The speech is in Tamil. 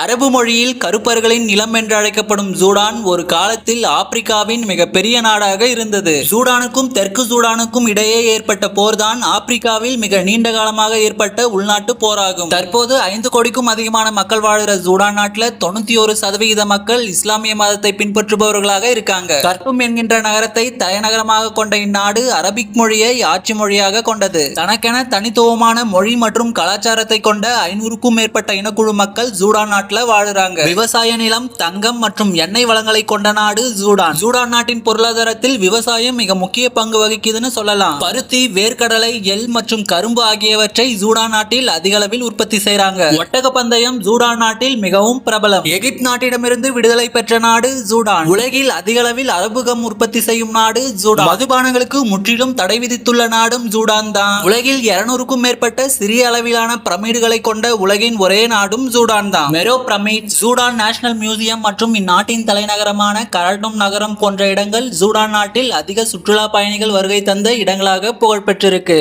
அரபு மொழியில் கருப்பர்களின் நிலம் என்று அழைக்கப்படும் சூடான் ஒரு காலத்தில் ஆப்பிரிக்காவின் மிகப்பெரிய நாடாக இருந்தது. சூடானுக்கும் தெற்கு சூடானுக்கும் இடையே ஏற்பட்ட போர்தான் ஆப்பிரிக்காவில் மிக நீண்ட காலமாக ஏற்பட்ட உள்நாட்டு போராகும். தற்போது ஐந்து கோடிக்கும் அதிகமான மக்கள் வாழ்கிற சூடான் நாட்டில் தொண்ணூத்தி ஒரு சதவிகித மக்கள் இஸ்லாமிய மதத்தை பின்பற்றுபவர்களாக இருக்காங்க. கர்த்தும் என்கின்ற நகரத்தை தலைநகரமாக கொண்ட இந்நாடு அரபிக் மொழியை ஆட்சி மொழியாக கொண்டது. தனக்கென தனித்துவமான மொழி மற்றும் கலாச்சாரத்தை கொண்ட ஐநூறுக்கும் மேற்பட்ட இனக்குழு மக்கள் சூடான் நாட்டில் வாழுறாங்க. விவசாய நிலம் தங்கம் மற்றும் எண்ணெய் வளங்களை கொண்ட நாடு சூடான். சூடான் நாட்டின் பொருளாதாரத்தில் விவசாயம் மிக முக்கிய பங்கு வகிக்குதுன்னு சொல்லலாம். பருத்தி வேர்க்கடலை எல் மற்றும் கரும்பு ஆகியவற்றை சூடான் நாட்டில் அதிக அளவில் உற்பத்தி செய்யறாங்க ஒட்டக பந்தயம் சூடான் நாட்டில் மிகவும் பிரபலம். எகிப்த் நாட்டிடமிருந்து விடுதலை பெற்ற நாடு சூடான். உலகில் அதிக அளவில் அரபுகம் உற்பத்தி செய்யும் நாடு சூடான். மதுபானங்களுக்கு முற்றிலும் தடை விதித்துள்ள நாடும் சூடான் தான். உலகில் இருநூறுக்கும் மேற்பட்ட சிறிய அளவிலான பிரமிடுகளை கொண்ட உலகின் ஒரே நாடும் சூடான் தான். Meroe pyramid. Sudan national museum மற்றும் இந்நாட்டின் தலைநகரமான கரட்டும் நகரம் போன்ற இடங்கள் சூடான் நாட்டில் அதிக சுற்றுலா பயணிகள் வருகை தந்த இடங்களாக புகழ்பெற்றிருக்கு.